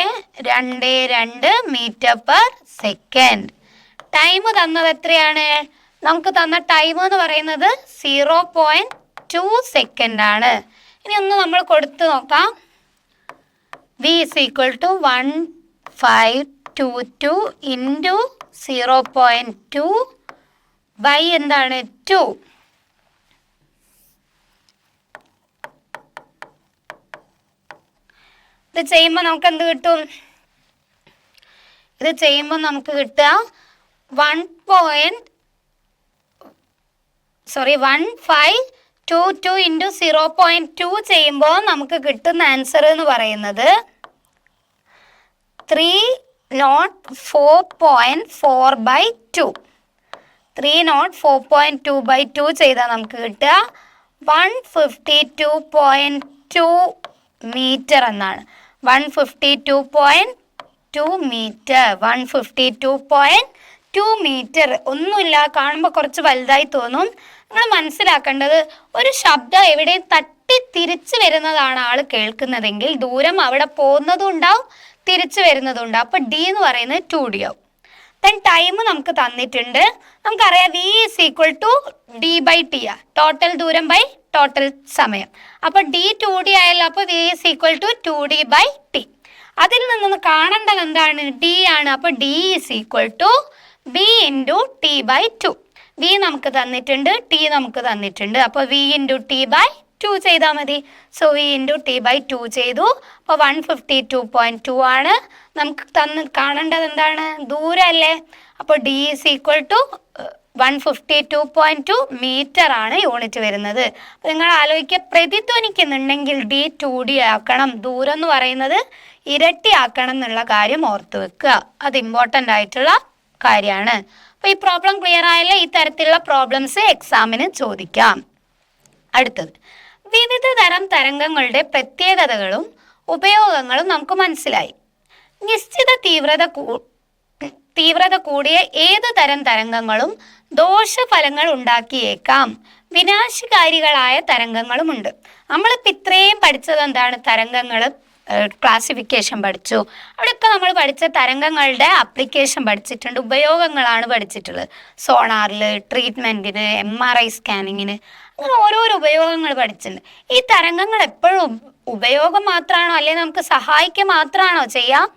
രണ്ട് രണ്ട് മീറ്റർ പെർ സെക്കൻഡ്. ടൈം തന്നത് എത്രയാണ്? നമുക്ക് തന്ന ടൈം എന്ന് പറയുന്നത് സീറോ പോയിന്റ് ടു സെക്കൻഡ് ആണ് ഇനി ഒന്ന് നമ്മൾ കൊടുത്തു നോക്കാം. V is equal to one five two two into zero point two by എന്താണ് ടു ഇത് ചെയ്യുമ്പോൾ നമുക്ക് എന്ത് കിട്ടും? ഇത് ചെയ്യുമ്പോൾ നമുക്ക് കിട്ടുക one point sorry one five two two into zero point two ചെയ്യുമ്പോൾ നമുക്ക് കിട്ടുന്ന ആൻസർ എന്ന് പറയുന്നത് three nought four point four by two three nought four point two by two ചെയ്താൽ നമുക്ക് കിട്ടുക. One fifty two point two metre എന്നാണ്. One fifty two point two metre. One fifty two point two metre. ഒന്നുമില്ല കാണുമ്പോൾ കുറച്ച് വലുതായി തോന്നും. നിങ്ങൾ മനസ്സിലാക്കേണ്ടത് ഒരു ശബ്ദം എവിടെ തട്ടി തിരിച്ചു വരുന്നതാണ് ആൾ കേൾക്കുന്നതെങ്കിൽ ദൂരം അവിടെ പോകുന്നതും ഉണ്ടാവും തിരിച്ചു വരുന്നതും ഉണ്ടാവും അപ്പോൾ ഡി എന്ന് പറയുന്നത് ടു ഡി ആവും. ദെൻ ടൈം നമുക്ക് തന്നിട്ടുണ്ട്. നമുക്കറിയാം V is equal to D by T ആ ടോട്ടൽ ദൂരം ബൈ ടോട്ടൽ സമയം. അപ്പോൾ ഡി ടു ഡി ആയാലും അപ്പോൾ V is equal to two D by T അതിൽ നിന്ന് കാണേണ്ടത് എന്താണ്? ഡി ആണ്. അപ്പോൾ D is equal to V into T by two V നമുക്ക് തന്നിട്ടുണ്ട് ടി നമുക്ക് തന്നിട്ടുണ്ട്. അപ്പോൾ V into T by two ചെയ്താൽ മതി. So V into T by two ചെയ്തു. അപ്പോൾ one fifty two point two ആണ്. നമുക്ക് തന്ന് കാണേണ്ടത് എന്താണ്? ദൂരമല്ലേ അപ്പോൾ D is equal to one fifty two point two metre ആണ് യൂണിറ്റ് വരുന്നത്. അപ്പോൾ നിങ്ങൾ ആലോചിക്കുക പ്രതിധ്വനിക്കുന്നുണ്ടെങ്കിൽ ഡി ടു ഡി ആക്കണം ദൂരം എന്ന് പറയുന്നത് ഇരട്ടി ആക്കണം എന്നുള്ള കാര്യം ഓർത്ത് വെക്കുക. അത് ഇമ്പോർട്ടന്റ് ആയിട്ടുള്ള കാര്യമാണ്. അപ്പോൾ ഈ പ്രോബ്ലം ക്ലിയർ ആയാലേ ഈ തരത്തിലുള്ള പ്രോബ്ലംസ് എക്സാമിന് ചോദിക്കാം. അടുത്തത് വിവിധ തരം തരംഗങ്ങളുടെ പ്രത്യേകതകളും ഉപയോഗങ്ങളും നമുക്ക് മനസ്സിലായി. നിശ്ചിത തീവ്രത തീവ്രത കൂടിയ ഏത് തരം തരംഗങ്ങളും ദോഷഫലങ്ങൾ ഉണ്ടാക്കിയേക്കാം വിനാശകാരികളായ തരംഗങ്ങളുമുണ്ട്. നമ്മളിപ്പോൾ ഇത്രയും പഠിച്ചത് എന്താണ് തരംഗങ്ങൾ ക്ലാസിഫിക്കേഷൻ പഠിച്ചു. അവിടെയൊക്കെ നമ്മൾ പഠിച്ച തരംഗങ്ങളുടെ അപ്ലിക്കേഷൻ പഠിച്ചിട്ടുണ്ട്. ഉപയോഗങ്ങളാണ് പഠിച്ചിട്ടുള്ളത്. സോണാറിൽ ട്രീറ്റ്മെന്റിന് എം ആർ ഐ സ്കാനിങ്ങിന് അങ്ങനെ ഓരോരോ ഉപയോഗങ്ങൾ പഠിച്ചിട്ടുണ്ട്. ഈ തരംഗങ്ങൾ എപ്പോഴും ഉപയോഗം മാത്രമാണോ അല്ലെങ്കിൽ നമുക്ക് സഹായിക്കുക മാത്രമാണോ ചെയ്യാം?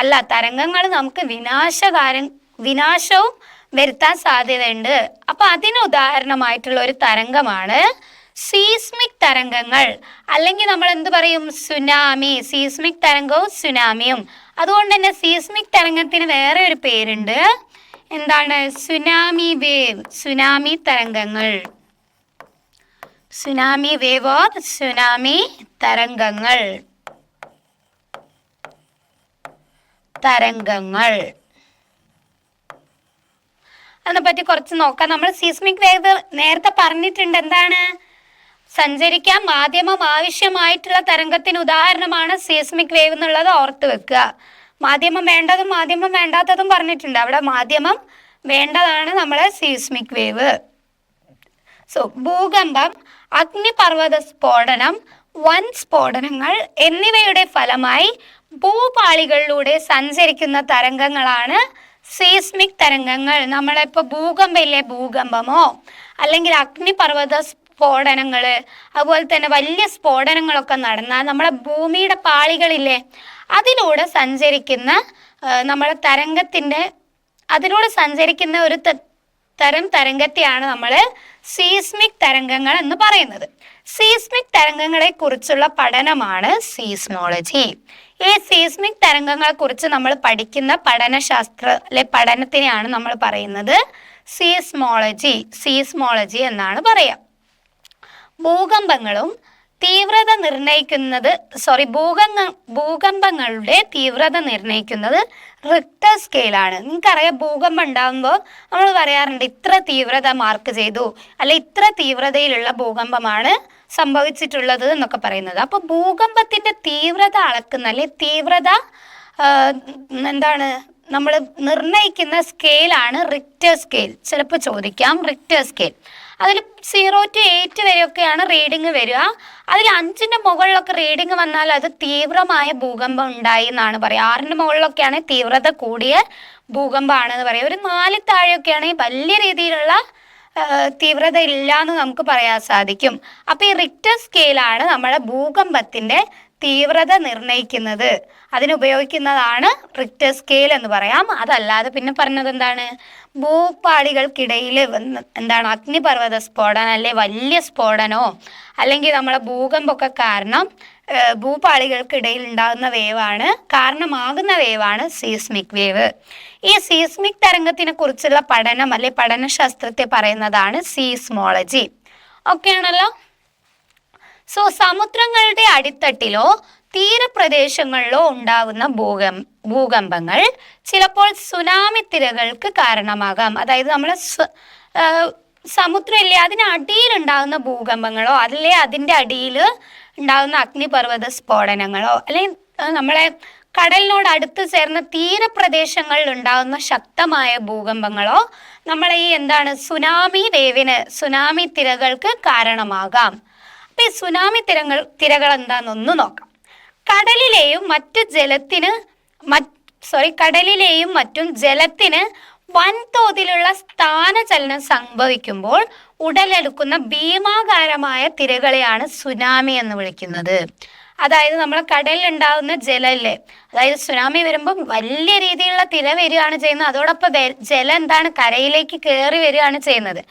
അല്ല തരംഗങ്ങൾ നമുക്ക് വിനാശകാരം വിനാശവും വരുത്താൻ സാധ്യതയുണ്ട്. അപ്പൊ അതിന് ഉദാഹരണമായിട്ടുള്ള ഒരു തരംഗമാണ് സീസ്മിക് തരംഗങ്ങൾ. അല്ലെങ്കിൽ നമ്മൾ എന്ത് പറയും? സുനാമി സീസ്മിക് തരംഗവും സുനാമിയും അതുകൊണ്ട് തന്നെ സീസ്മിക് തരംഗത്തിന് വേറെ ഒരു പേരുണ്ട്. എന്താണ്? സുനാമി വേവ് സുനാമി തരംഗങ്ങൾ. സുനാമി വേവ് ഓർ സുനാമി തരംഗങ്ങൾ. തരംഗങ്ങൾ. അതിനെപ്പറ്റി കുറച്ച് നോക്കാം. നമ്മൾ സീസ്മിക് വേവ് നേരത്തെ പറഞ്ഞിട്ടുണ്ട്. എന്താണ്? സഞ്ചരിക്കാൻ മാധ്യമം ആവശ്യമായിട്ടുള്ള തരംഗത്തിന് ഉദാഹരണമാണ് സീസ്മിക് വേവ് എന്നുള്ളത് ഓർത്ത് വെക്കുക. മാധ്യമം വേണ്ടതും മാധ്യമം വേണ്ടാത്തതും പറഞ്ഞിട്ടുണ്ട്. അവിടെ മാധ്യമം വേണ്ടതാണ് നമ്മളെ സീസ്മിക് വേവ് സോ ഭൂകമ്പം അഗ്നിപർവത സ്ഫോടനം വൻ സ്ഫോടനങ്ങൾ എന്നിവയുടെ ഫലമായി ഭൂപാളികളിലൂടെ സഞ്ചരിക്കുന്ന തരംഗങ്ങളാണ് സീസ്മിക് തരംഗങ്ങൾ നമ്മളിപ്പോൾ ഭൂകമ്പയിലെ ഭൂകമ്പമോ? അല്ലെങ്കിൽ അഗ്നിപർവത സ്ഫോടനങ്ങൾ അതുപോലെ തന്നെ വലിയ സ്ഫോടനങ്ങളൊക്കെ നടന്നാൽ നമ്മളെ ഭൂമിയുടെ പാളികളില്ലേ അതിലൂടെ സഞ്ചരിക്കുന്ന നമ്മളെ തരംഗത്തിന്റെ അതിലൂടെ സഞ്ചരിക്കുന്ന ഒരു തരം തരംഗത്തെയാണ് നമ്മൾ സീസ്മിക് തരംഗങ്ങൾ എന്ന് പറയുന്നത്. സീസ്മിക് തരംഗങ്ങളെ കുറിച്ചുള്ള പഠനമാണ് സീസ്മോളജി ഈ സീസ്മിക് തരംഗങ്ങളെ കുറിച്ച് നമ്മൾ പഠിക്കുന്ന പഠനശാസ്ത്ര പഠനത്തിനെയാണ് നമ്മൾ പറയുന്നത് സീസ്മോളജി സീസ്മോളജി എന്നാണ് പറയുക ഭൂകമ്പങ്ങളും തീവ്രത നിർണയിക്കുന്നത് സോറി ഭൂകമ്പ ഭൂകമ്പങ്ങളുടെ തീവ്രത നിർണയിക്കുന്നത് റിക്ടർ സ്കെയിലാണ് നിങ്ങൾക്കറിയാം ഭൂകമ്പം ഉണ്ടാകുമ്പോൾ നമ്മൾ പറയാറുണ്ട് ഇത്ര തീവ്രത മാർക്ക് ചെയ്തു അല്ലെ ഇത്ര തീവ്രതയിലുള്ള ഭൂകമ്പമാണ് സംഭവിച്ചിട്ടുള്ളത് എന്നൊക്കെ പറയുന്നത്. അപ്പോൾ ഭൂകമ്പത്തിന്റെ തീവ്രത അളക്കുന്ന അല്ലെ തീവ്രത എന്താണ് നമ്മൾ നിർണയിക്കുന്ന സ്കെയിലാണ് റിക്ടർ സ്കെയിൽ ചിലപ്പോൾ ചോദിക്കാം റിക്ടർ സ്കെയിൽ അതിൽ സീറോ ടു എയ്റ്റ് വരെയൊക്കെയാണ് റീഡിങ് വരിക. അതിൽ അഞ്ചിന്റെ മുകളിലൊക്കെ റീഡിങ് വന്നാൽ അത് തീവ്രമായ ഭൂകമ്പം ഉണ്ടായി എന്നാണ് പറയുക. ആറിന്റെ മുകളിലൊക്കെയാണ് തീവ്രത കൂടിയ ഭൂകമ്പമാണെന്ന് പറയുക. ഒരു നാല് താഴെയൊക്കെയാണെങ്കിൽ വലിയ രീതിയിലുള്ള തീവ്രത ഇല്ല എന്ന് നമുക്ക് പറയാൻ സാധിക്കും. അപ്പോൾ ഈ റിക്ടർ സ്കെയിലാണ് നമ്മുടെ ഭൂകമ്പത്തിന്റെ തീവ്രത നിർണയിക്കുന്നത്. അതിനുപയോഗിക്കുന്നതാണ് റിക്ടർ സ്കെയിൽ എന്ന് പറയാം. അതല്ലാതെ പിന്നെ പറഞ്ഞത് എന്താണ്? ഭൂപാളികൾക്കിടയിൽ എന്താണ് അഗ്നിപർവത സ്ഫോടനം അല്ലെ വലിയ സ്ഫോടനമോ? അല്ലെങ്കിൽ നമ്മളെ ഭൂകമ്പൊക്കെ കാരണം ഭൂപാളികൾക്കിടയിൽ ഉണ്ടാകുന്ന വേവാണ് കാരണമാകുന്ന വേവാണ് സീസ്മിക് വേവ് ഈ സീസ്മിക് തരംഗത്തിനെ കുറിച്ചുള്ള പഠനം അല്ലെ പഠനശാസ്ത്രത്തെ പറയുന്നതാണ് സീസ്മോളജി ഓക്കെ ആണല്ലോ? സോ സമുദ്രങ്ങളുടെ അടിത്തട്ടിലോ തീരപ്രദേശങ്ങളിലോ ഉണ്ടാകുന്ന ഭൂകം ഭൂകമ്പങ്ങൾ ചിലപ്പോൾ സുനാമി തിരകൾക്ക് കാരണമാകാം. അതായത് നമ്മൾ സമുദ്രമില്ലേ അതിന് അടിയിലുണ്ടാകുന്ന ഭൂകമ്പങ്ങളോ അതിലെ അതിന്റെ അടിയിൽ ഉണ്ടാകുന്ന അഗ്നിപർവത സ്ഫോടനങ്ങളോ അല്ലെങ്കിൽ നമ്മളെ കടലിനോട് അടുത്ത് ചേർന്ന തീരപ്രദേശങ്ങളിൽ ഉണ്ടാകുന്ന ശക്തമായ ഭൂകമ്പങ്ങളോ നമ്മളെ ഈ എന്താണ് സുനാമി വേവിന് സുനാമി തിരകൾക്ക് കാരണമാകാം. ഈ സുനാമി തിരങ്ങൾ തിരകൾ എന്താണെന്നൊന്ന് നോക്കാം. കടലിലെയും മറ്റു ജലത്തിന് സോറി കടലിലെയും മറ്റും ജലത്തിന് വൻതോതിലുള്ള സ്ഥാനചലനം സംഭവിക്കുമ്പോൾ ഉടലെടുക്കുന്ന ഭീമാകാരമായ തിരകളെയാണ് സുനാമി എന്ന് വിളിക്കുന്നത്. അതായത് നമ്മളെ കടലിൽ ഉണ്ടാകുന്ന ജലമില്ലേ അതായത് സുനാമി വരുമ്പം വലിയ രീതിയിലുള്ള തിര വരികയാണ് ചെയ്യുന്നത്. അതോടൊപ്പം ജലം എന്താണ് കരയിലേക്ക് കയറി വരികയാണ് ചെയ്യുന്നത്.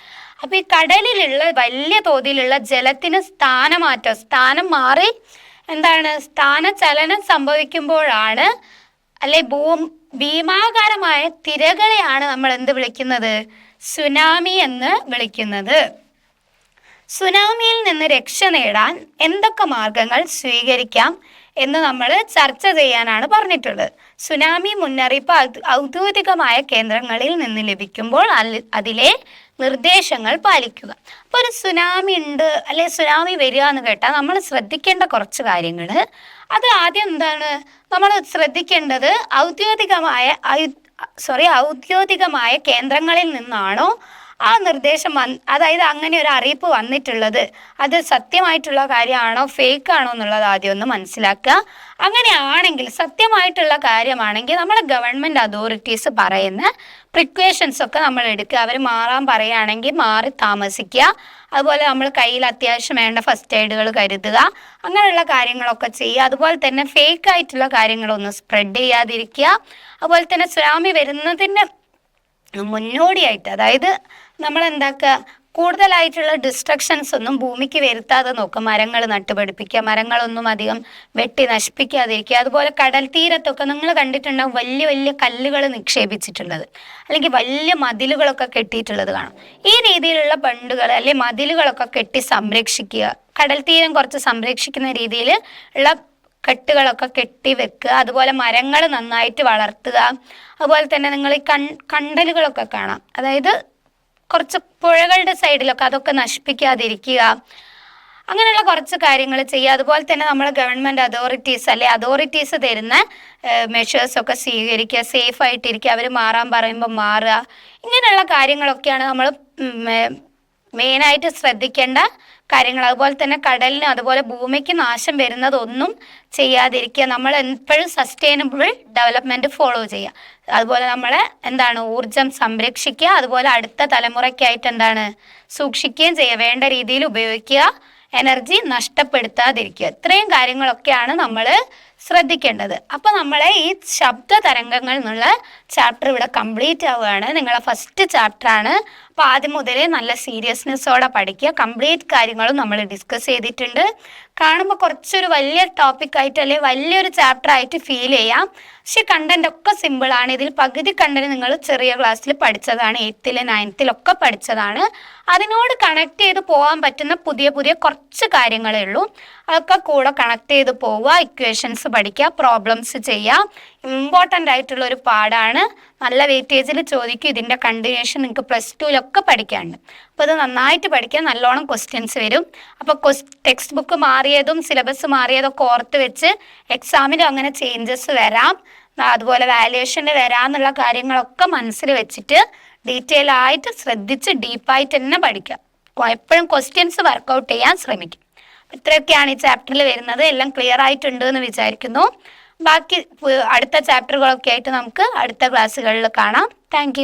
അപ്പൊ ഈ കടലിലുള്ള വലിയ തോതിലുള്ള ജലത്തിന് സ്ഥാനമാറ്റം സ്ഥാനം മാറി എന്താണ്? സ്ഥാനചലനം സംഭവിക്കുമ്പോഴാണ് അല്ലെ ഭൂ ഭീമാകാരമായ തിരകളെയാണ് നമ്മൾ എന്ത് വിളിക്കുന്നത്? സുനാമി എന്ന് വിളിക്കുന്നത്. സുനാമിയിൽ നിന്ന് രക്ഷ നേടാൻ എന്തൊക്കെ മാർഗങ്ങൾ സ്വീകരിക്കാം എന്ന് നമ്മൾ ചർച്ച ചെയ്യാനാണ് പറഞ്ഞിട്ടുള്ളത്. സുനാമി മുന്നറിയിപ്പ് ഔദ്യോഗികമായ കേന്ദ്രങ്ങളിൽ നിന്ന് ലഭിക്കുമ്പോൾ അതിലെ നിർദ്ദേശങ്ങൾ പാലിക്കുക. അപ്പോൾ ഒരു സുനാമി ഉണ്ട് അല്ലെ സുനാമി വരിക എന്ന് കേട്ടാൽ നമ്മൾ ശ്രദ്ധിക്കേണ്ട കുറച്ച് കാര്യങ്ങൾ അത് ആദ്യം എന്താണ്? നമ്മൾ ശ്രദ്ധിക്കേണ്ടത് ഔദ്യോഗികമായ സോറി ഔദ്യോഗികമായ കേന്ദ്രങ്ങളിൽ നിന്നാണോ ആ നിർദ്ദേശം വന്ന് അതായത് അങ്ങനെ ഒരു അറിയിപ്പ് വന്നിട്ടുള്ളത് അത് സത്യമായിട്ടുള്ള കാര്യമാണോ ഫേക്ക് ആണോ എന്നുള്ളത് ആദ്യം ഒന്ന് മനസ്സിലാക്കുക. അങ്ങനെയാണെങ്കിൽ സത്യമായിട്ടുള്ള കാര്യമാണെങ്കിൽ നമ്മുടെ ഗവൺമെന്റ് അതോറിറ്റീസ് പറയുന്ന പ്രിക്വേഷൻസ് ഒക്കെ നമ്മൾ എടുക്കുക. അവർ മാറാൻ പറയുകയാണെങ്കിൽ മാറി താമസിക്കുക. അതുപോലെ നമ്മൾ കയ്യിൽ അത്യാവശ്യം വേണ്ട ഫസ്റ്റ് എയ്ഡുകൾ കരുതുക. അങ്ങനെയുള്ള കാര്യങ്ങളൊക്കെ ചെയ്യുക. അതുപോലെ തന്നെ ഫേക്ക് ആയിട്ടുള്ള കാര്യങ്ങളൊന്നും സ്പ്രെഡ് ചെയ്യാതിരിക്കുക. അതുപോലെ തന്നെ സുനാമി വരുന്നതിന് മുന്നോടിയായിട്ട് അതായത് നമ്മൾ എന്താക്കുക കൂടുതലായിട്ടുള്ള ഡിസ്ട്രക്ഷൻസ് ഒന്നും ഭൂമിക്ക് വരുത്താതെ നോക്കുക. മരങ്ങൾ നട്ടുപിടിപ്പിക്കുക മരങ്ങളൊന്നും അധികം വെട്ടി നശിപ്പിക്കാതിരിക്കുക. അതുപോലെ കടൽ തീരത്തൊക്കെ നിങ്ങൾ കണ്ടിട്ടുണ്ടാവും വലിയ വലിയ കല്ലുകൾ നിക്ഷേപിച്ചിട്ടുള്ളത്. അല്ലെങ്കിൽ വലിയ മതിലുകളൊക്കെ കെട്ടിയിട്ടുള്ളത് കാണും. ഈ രീതിയിലുള്ള ബണ്ടുകൾ അല്ലെ മതിലുകളൊക്കെ കെട്ടി സംരക്ഷിക്കുക. കടൽ തീരം കുറച്ച് സംരക്ഷിക്കുന്ന രീതിയിൽ ഉള്ള കെട്ടുകളൊക്കെ കെട്ടി വെക്കുക. അതുപോലെ മരങ്ങൾ നന്നായിട്ട് വളർത്തുക. അതുപോലെ തന്നെ നിങ്ങൾ ഈ കൺ കണ്ടലുകളൊക്കെ കാണാം. അതായത് കുറച്ച് പുഴകളുടെ സൈഡിലൊക്കെ അതൊക്കെ നശിപ്പിക്കാതിരിക്കുക. അങ്ങനെയുള്ള കുറച്ച് കാര്യങ്ങൾ ചെയ്യുക. അതുപോലെ തന്നെ നമ്മൾ ഗവൺമെന്റ് അതോറിറ്റീസ് അല്ലെ അതോറിറ്റീസ് തരുന്ന മെഷേഴ്സൊക്കെ സ്വീകരിക്കുക. സേഫ് ആയിട്ടിരിക്കുക. അവർ മാറാൻ പറയുമ്പോൾ മാറുക. ഇങ്ങനെയുള്ള കാര്യങ്ങളൊക്കെയാണ് നമ്മൾ മെയിനായിട്ട് ശ്രദ്ധിക്കേണ്ട കാര്യങ്ങൾ. അതുപോലെ തന്നെ കടലിന് അതുപോലെ ഭൂമിക്ക് നാശം വരുന്നതൊന്നും ചെയ്യാതിരിക്കുക. നമ്മൾ എപ്പോഴും സസ്റ്റൈനബിൾ ഡെവലപ്മെന്റ് ഫോളോ ചെയ്യുക. അതുപോലെ നമ്മളെ എന്താണ് ഊർജം സംരക്ഷിക്കുക. അതുപോലെ അടുത്ത തലമുറയ്ക്കായിട്ട് എന്താണ് സൂക്ഷിക്കുകയും ചെയ്യുക. വേണ്ട രീതിയിൽ ഉപയോഗിക്കുക. എനർജി നഷ്ടപ്പെടുത്താതിരിക്കുക. ഇത്രയും കാര്യങ്ങളൊക്കെയാണ് നമ്മൾ ശ്രദ്ധിക്കേണ്ടത്. അപ്പോൾ നമ്മളെ ഈ ശബ്ദ തരംഗങ്ങൾ എന്നുള്ള ചാപ്റ്റർ ഇവിടെ കംപ്ലീറ്റ് ആവുകയാണ്. നിങ്ങളെ ഫസ്റ്റ് ചാപ്റ്റർ ആണ്. അപ്പോൾ ആദ്യം മുതലേ നല്ല സീരിയസ്നെസ്സോടെ പഠിക്കുക. കംപ്ലീറ്റ് കാര്യങ്ങളും നമ്മൾ ഡിസ്കസ് ചെയ്തിട്ടുണ്ട്. കാണുമ്പോൾ കുറച്ചൊരു വലിയ ടോപ്പിക് ആയിട്ട് അല്ലെങ്കിൽ വലിയൊരു ചാപ്റ്റർ ആയിട്ട് ഫീൽ ചെയ്യാം. പക്ഷെ കണ്ടന്റ് ഒക്കെ സിമ്പിളാണ് ഇതിൽ പകുതി കണ്ടന്റ് നിങ്ങൾ ചെറിയ ക്ലാസ്സിൽ പഠിച്ചതാണ്. എയ്ത്തിൽ നയൻത്തിലൊക്കെ പഠിച്ചതാണ്. അതിനോട് കണക്ട് ചെയ്ത് പോകാൻ പറ്റുന്ന പുതിയ പുതിയ കുറച്ച് കാര്യങ്ങളേ ഉള്ളൂ. അതൊക്കെ കൂടെ കണക്ട് ചെയ്ത് പോവുക. ഇക്വേഷൻസ് പഠിക്കുക. പ്രോബ്ലംസ് ചെയ്യുക ഇമ്പോർട്ടന്റ് ആയിട്ടുള്ള ഒരു പാടാണ് നല്ല വെയിറ്റേജിൽ ചോദിക്കും ഇതിന്റെ കണ്ടിന്യൂഷൻ നിങ്ങൾക്ക് പ്ലസ് ടുവിലൊക്കെ പഠിക്കാനുണ്ട് അപ്പോൾ ഇത് നന്നായിട്ട് പഠിക്കാൻ നല്ലോണം ക്വസ്റ്റ്യൻസ് വരും. അപ്പോൾ ടെക്സ്റ്റ് ബുക്ക് മാറിയതും സിലബസ് മാറിയതൊക്കെ ഓർത്ത് വെച്ച് എക്സാമിലും അങ്ങനെ ചേഞ്ചസ് വരാം. അതുപോലെ വാല്യുവേഷന് വരാമെന്നുള്ള കാര്യങ്ങളൊക്കെ മനസ്സിൽ വെച്ചിട്ട് ഡീറ്റെയിൽ ആയിട്ട് ശ്രദ്ധിച്ച് ഡീപ്പായിട്ട് തന്നെ പഠിക്കാം എപ്പോഴും ക്വസ്റ്റ്യൻസ് വർക്കൗട്ട് ചെയ്യാൻ ശ്രമിക്കും. ഇത്രയൊക്കെയാണ് ഈ ചാപ്റ്ററിൽ വരുന്നത്. എല്ലാം ക്ലിയർ ആയിട്ടുണ്ട് എന്ന് വിചാരിക്കുന്നു. ബാക്കി അടുത്ത ചാപ്റ്ററുകളൊക്കെ ആയിട്ട് നമുക്ക് അടുത്ത ക്ലാസ്സുകളിൽ കാണാം. താങ്ക്